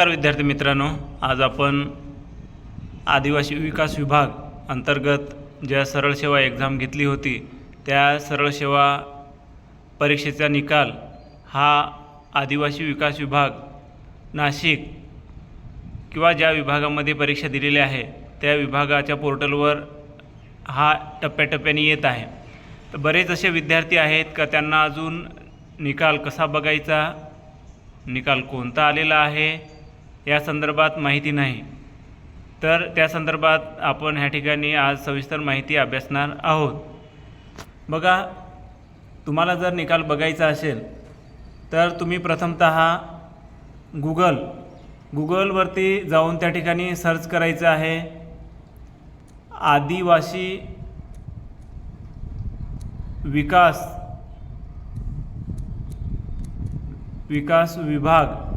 नमस्कार विद्यार्थी मित्रांनो. आज आपण आदिवासी विकास विभाग अंतर्गत ज्या सरळ सेवा एक्झाम घेतली होती त्या सरळ सेवा परीक्षेचा निकाल हा आदिवासी विकास विभाग नाशिक किंवा ज्या विभागामध्ये परीक्षा दिलेली आहे त्या विभागाच्या पोर्टलवर हा टप्प्याटप्प्याने येत आहे. तर बरेच असे विद्यार्थी आहेत का त्यांना अजून निकाल कसा बघायचा? निकाल कोणता आलेला आहे? या संदर्भात माहिती नाही. तर त्या संदर्भात आपण ह्या ठिकाणी आज सविस्तर माहिती अभ्यासणार आहोत. बघा तुम्हाला जर निकाल बघायचा असेल तर तुम्ही प्रथमत गुगल गुगलवरती जाऊन त्या ठिकाणी सर्च करायचं आहे. आदिवासी विकास विकास विभाग.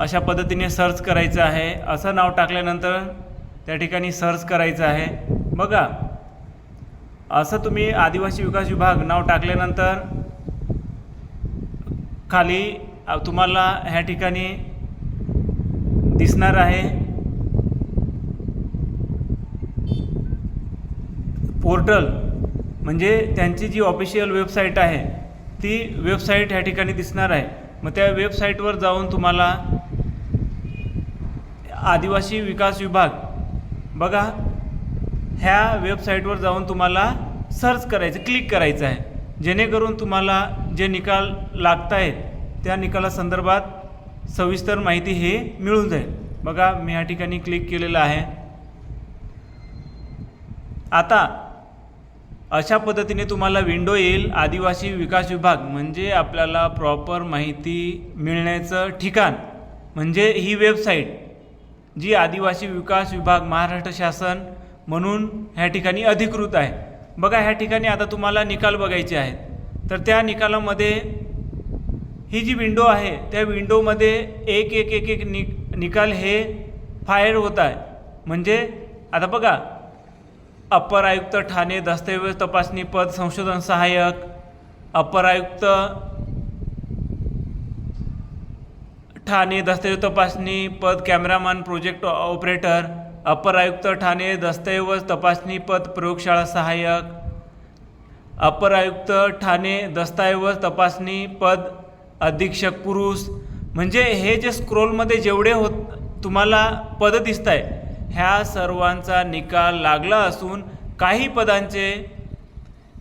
अशा पद्धतीने सर्च करायचं आहे. असं नाव टाकल्यानंतर त्या ठिकाणी सर्च करायचं आहे. बघा. असं तुम्ही आदिवासी विकास विभाग नाव टाकल्यानंतर खाली तुम्हाला ह्या ठिकाणी दिसणार आहे. पोर्टल. म्हणजे त्यांची जी ऑफिशियल वेबसाईट आहे ती वेबसाईट ह्या ठिकाणी दिसणार आहे. मग त्या वेबसाईटवर जाऊन तुम्हाला आदिवासी विकास विभाग. बघा ह्या वेबसाईटवर जाऊन तुम्हाला सर्च करायचं क्लिक करायचं आहे. जेणेकरून तुम्हाला जे निकाल लागत आहेत त्या निकालासंदर्भात सविस्तर माहिती हे मिळून जाईल. बघा मी या ठिकाणी क्लिक केलेलं आहे. आता अशा पद्धतीने तुम्हाला विंडो येईल आदिवासी विकास विभाग म्हणजे आपल्याला प्रॉपर माहिती मिळण्याचं ठिकाण. म्हणजे ही वेबसाईट जी आदिवासी विकास विभाग महाराष्ट्र शासन म्हणून ह्या ठिकाणी अधिकृत आहे. बघा ह्या ठिकाणी आता तुम्हाला निकाल बघायचे आहेत. तर त्या निकालामध्ये ही जी विंडो आहे त्या विंडोमध्ये एक एक एक एक नि निकाल हे फायर होत आहे. म्हणजे आता बघा अप्पर आयुक्त ठाणे दस्तऐवज तपासणी पद संशोधन सहाय्यक अप्पर आयुक्त ठाणे दस्तऐवज तपासणी पद कॅमेरामॅन प्रोजेक्ट ऑपरेटर अप्पर आयुक्त ठाणे दस्तऐवज तपासणी पद प्रयोगशाळा सहाय्यक अप्पर आयुक्त ठाणे दस्तऐवज तपासणी पद अधीक्षक पुरुष. म्हणजे हे जे स्क्रोलमध्ये जेवढे होत तुम्हाला पद दिसत आहे ह्या सर्वांचा निकाल लागला असून काही पदांचे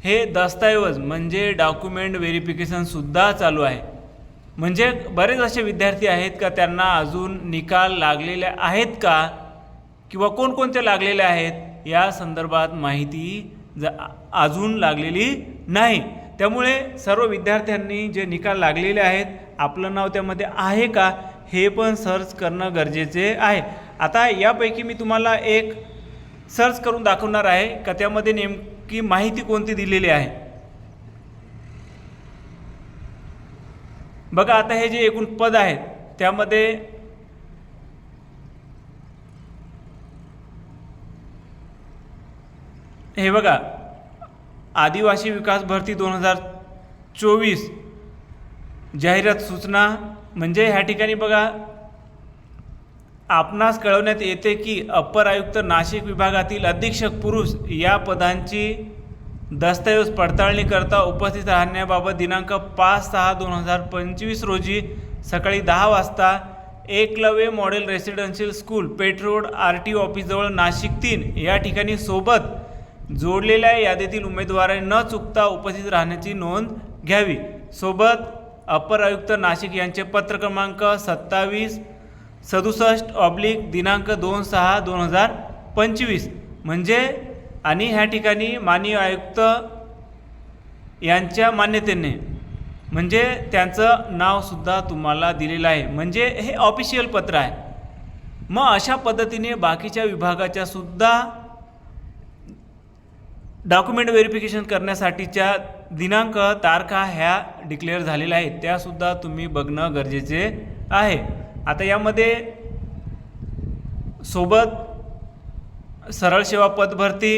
हे दस्तऐवज म्हणजे डॉक्युमेंट व्हेरिफिकेशनसुद्धा चालू आहे. म्हणजे बरेच असे विद्यार्थी आहेत का त्यांना अजून निकाल लागलेले आहेत का? किंवा कोणकोणते लागलेले आहेत? या संदर्भात माहिती ज अजून लागलेली नाही. त्यामुळे सर्व विद्यार्थ्यांनी जे निकाल लागलेले आहेत आपलं नाव त्यामध्ये आहे का हे पण सर्च करणं गरजेचे आहे. आता यापैकी मी तुम्हाला एक सर्च करून दाखवणार आहे का त्यामध्ये नेमकी माहिती कोणती दिलेली आहे? बघा आता हे जे एकूण पद आहेत त्यामध्ये हे बघा आदिवासी विकास भरती दोन हजार चोवीस जाहिरात सूचना म्हणजे ह्या ठिकाणी बघा आपणास कळवण्यात येते की अप्पर आयुक्त नाशिक विभागातील अधीक्षक पुरुष या पदांची दस्तऐवज पडताळणी करता उपस्थित राहण्याबाबत दिनांक पाच सहा दोन हजार पंचवीस रोजी सकाळी दहा वाजता Eklavya model residential school Peth road R T ऑफिसजवळ Nashik तीन या ठिकाणी सोबत जोडलेल्या यादीतील उमेदवारांनी न चुकता उपस्थित राहण्याची नोंद घ्यावी. सोबत अपर आयुक्त नाशिक यांचे पत्र क्रमांक सत्तावीस सदुसष्ट ऑब्लिक दिनांक दोन सहा दोन हजार पंचवीस. म्हणजे आणि ह्या ठिकाणी माननीय आयुक्त यांच्या मान्यतेने म्हणजे त्यांचं नावसुद्धा तुम्हाला दिलेलं आहे. म्हणजे हे ऑफिशियल पत्र आहे. मग अशा पद्धतीने बाकीच्या विभागाच्या सुद्धा डॉक्युमेंट व्हेरिफिकेशन करण्यासाठीच्या दिनांक तारखा ह्या डिक्लेअर झालेल्या आहेत. त्यासुद्धा तुम्ही बघणं गरजेचे आहे. आता यामध्ये सोबत सरळ सेवा पदभरती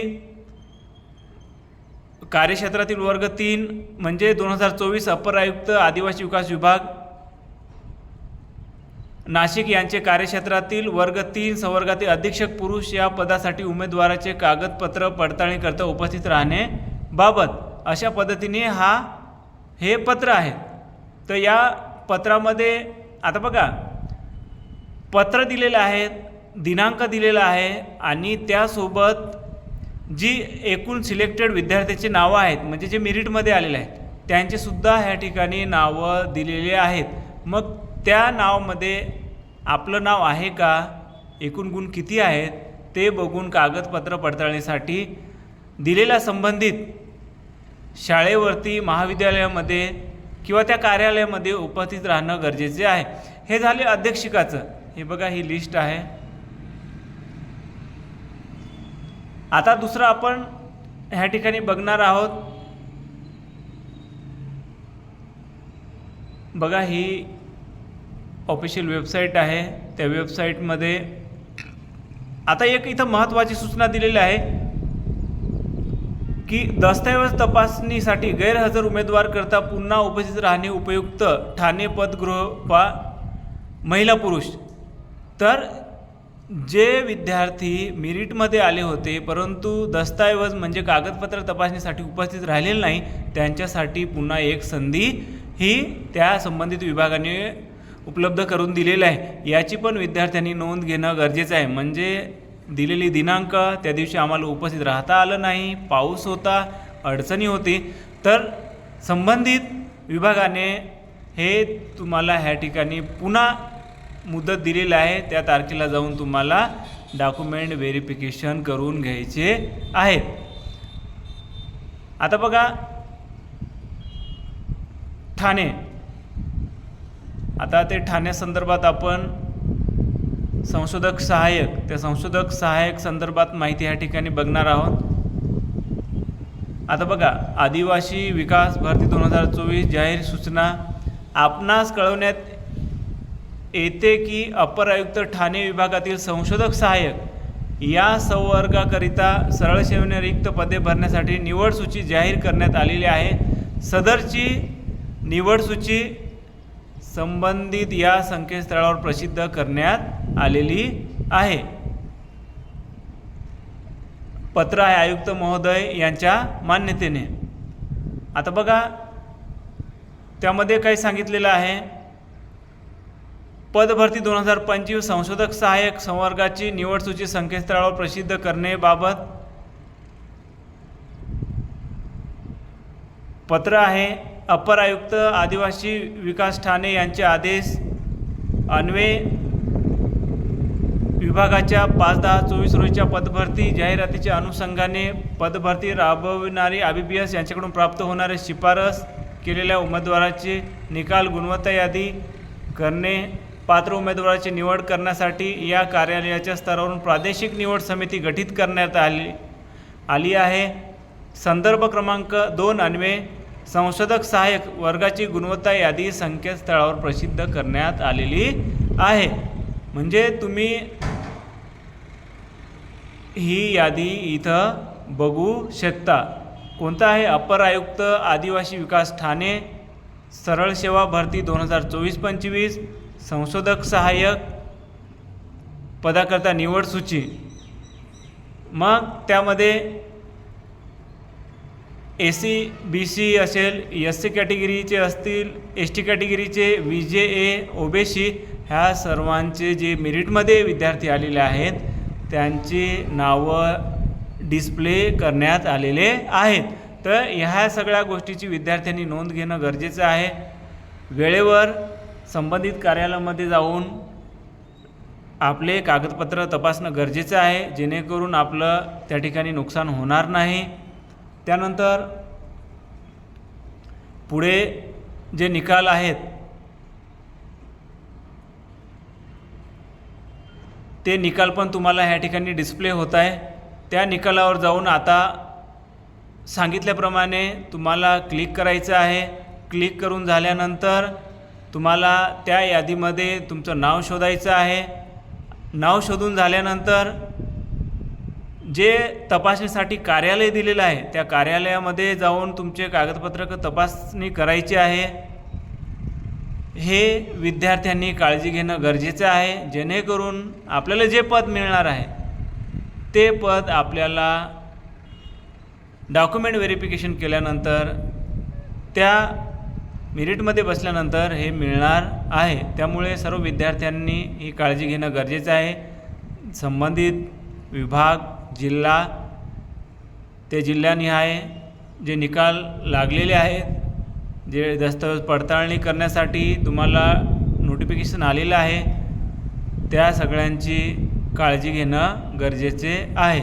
कार्यक्षेत्रातील वर्ग तीन म्हणजे दोन हजार चोवीस अपर आयुक्त आदिवासी विकास विभाग नाशिक यांचे कार्यक्षेत्रातील वर्ग तीन संवर्गातील अधीक्षक पुरुष या पदासाठी उमेदवाराचे कागदपत्र पडताळणी करता उपस्थित राहणे बाबत अशा पद्धतीने हा हे पत्र आहे. तर या पत्रामध्ये आता बघा पत्र दिलेलं आहे दिनांक दिलेला आहे आणि त्यासोबत जी एकूण सिलेक्टेड विद्यार्थ्याची नावं आहेत म्हणजे जे मेरिटमध्ये आलेले आहेत त्यांचेसुद्धा ह्या ठिकाणी नावं दिलेली आहेत. मग त्या नावामध्ये आपलं नाव आहे का? एकूण गुण किती आहेत? ते बघून कागदपत्र पडताळणीसाठी दिलेल्या संबंधित शाळेवरती महाविद्यालयामध्ये किंवा त्या कार्यालयामध्ये उपस्थित राहणं गरजेचे आहे. हे झाले अध्यक्षिकाचं. हे बघा ही लिस्ट आहे. आता दुसरं आपण ह्या ठिकाणी बघणार आहोत. बघा ही ऑफिशियल वेबसाईट आहे. त्या वेबसाईटमध्ये आता एक इथं महत्त्वाची सूचना दिलेली आहे की दस्तऐवज तपासणीसाठी गैरहजर उमेदवार करता पुन्हा उपस्थित राहणे उपयुक्त ठाणे पदगृह वा महिला पुरुष. तर जे विद्यार्थी मिरिटमध्ये आले होते परंतु दस्तऐवज म्हणजे कागदपत्र तपासणीसाठी उपस्थित राहिलेले नाही त्यांच्यासाठी पुन्हा एक संधी ही त्या संबंधित विभागाने उपलब्ध करून दिलेली आहे. याची पण विद्यार्थ्यांनी नोंद घेणं गरजेचं आहे. म्हणजे दिलेली दिनांक त्या दिवशी आम्हाला उपस्थित राहता आलं नाही पाऊस होता अडचणी होती. तर संबंधित विभागाने हे तुम्हाला ह्या ठिकाणी पुन्हा मुदत दिलेली आहे त्या तारखेला जाऊन तुम्हाला डॉक्युमेंट व्हेरिफिकेशन करून घ्यायचे आहेत. आता बघा ठाणे. आता ते ठाण्यासंदर्भात आपण संशोधक सहाय्यक त्या संशोधक सहाय्यक संदर्भात माहिती ह्या ठिकाणी बघणार आहोत. आता बघा आदिवासी विकास भरती दोन हजार चोवीस जाहीर सूचना आपणास कळवण्यात येते की अपर आयुक्त ठाणे विभागातील संशोधक सहाय्यक या संवर्गाकरिता सरळ सेवेने रिक्त पदे भरण्यासाठी निवड सूची जाहीर करण्यात आलेली आहे. सदरची निवड सूची संबंधित या संकेतस्थळावर प्रसिद्ध करण्यात आलेली आहे. पत्र आहे आयुक्त महोदय यांच्या मान्यतेने. आता बघा त्यामध्ये काय सांगितलेलं आहे. पदभरती दोन हजार पंचवीस संशोधक सहाय्यक संवर्गाची निवड सूची संकेतस्थळावर प्रसिद्ध करण्याबाबत पत्र आहे. अपर आयुक्त आदिवासी विकास ठाणे यांचे आदेश अन्वे विभागाच्या पाच दहा चोवीस रोजीच्या पदभरती जाहिरातीच्या अनुषंगाने पदभरती राबविणारी आबीबीएस बी एस यांच्याकडून प्राप्त होणारे शिफारस केलेल्या उमेदवाराचे निकाल गुणवत्ता यादी करणे पात्र उमेदवाराची निवड करण्यासाठी या कार्यालयाच्या स्तरावरून प्रादेशिक निवड समिती गठीत करण्यात आली आली आहे. संदर्भ क्रमांक दोन अन्वे संशोधक सहाय्यक वर्गाची गुणवत्ता यादी संकेतस्थळावर प्रसिद्ध करण्यात आलेली आहे. म्हणजे तुम्ही ही यादी इथं बघू शकता. कोणता आहे? अपर आयुक्त आदिवासी विकास ठाणे सरळ सेवा भरती दोन हजार चोवीस पंचवीस संशोधक सहाय्यक पदाकरता निवड सूची. मग त्यामध्ये ए सी बी सी असेल एस सी कॅटेगरीचे असतील एस टी कॅटेगरीचे व्ही जे ए ओबेसी ह्या सर्वांचे जे मेरिटमध्ये विद्यार्थी आलेले आहेत त्यांची नावं डिस्प्ले करण्यात आलेले आहेत. तर ह्या सगळ्या गोष्टीची विद्यार्थ्यांनी नोंद घेणं गरजेचं आहे. वेळेवर संबंधित कार्यालयामध्ये जाऊन आपले कागदपत्र तपासणं गरजेचं आहे जेणेकरून आपलं त्या ठिकाणी नुकसान होणार नाही. त्यानंतर पुढे जे निकाल आहेत ते निकाल पण तुम्हाला ह्या ठिकाणी डिस्प्ले होत आहे. त्या निकालावर जाऊन आता सांगितल्याप्रमाणे तुम्हाला क्लिक करायचं आहे. क्लिक करून झाल्यानंतर तुम्हाला त्या यादीमध्ये तुमचं नाव शोधायचं आहे. नाव शोधून झाल्यानंतर जे तपासणीसाठी कार्यालय दिलेलं आहे त्या कार्यालयामध्ये जाऊन तुमचे कागदपत्र तपासणी करायची आहे. हे विद्यार्थ्यांनी काळजी घेणं गरजेचं आहे. जेणेकरून आपल्याला जे पद मिळणार आहे ते पद आपल्याला डॉक्युमेंट व्हेरिफिकेशन केल्यानंतर त्या मेरिटमध्ये बसल्यानंतर हे मिळणार आहे. त्यामुळे सर्व विद्यार्थ्यांनी ही काळजी घेणं गरजेचं आहे. संबंधित विभाग जिल्हा ते जिल्ह्यानिहाय जे निकाल लागलेले आहेत जे दस्तऐवज पडताळणी करण्यासाठी तुम्हाला नोटिफिकेशन आलेलं आहे त्या सगळ्यांची काळजी घेणं गरजेचे आहे.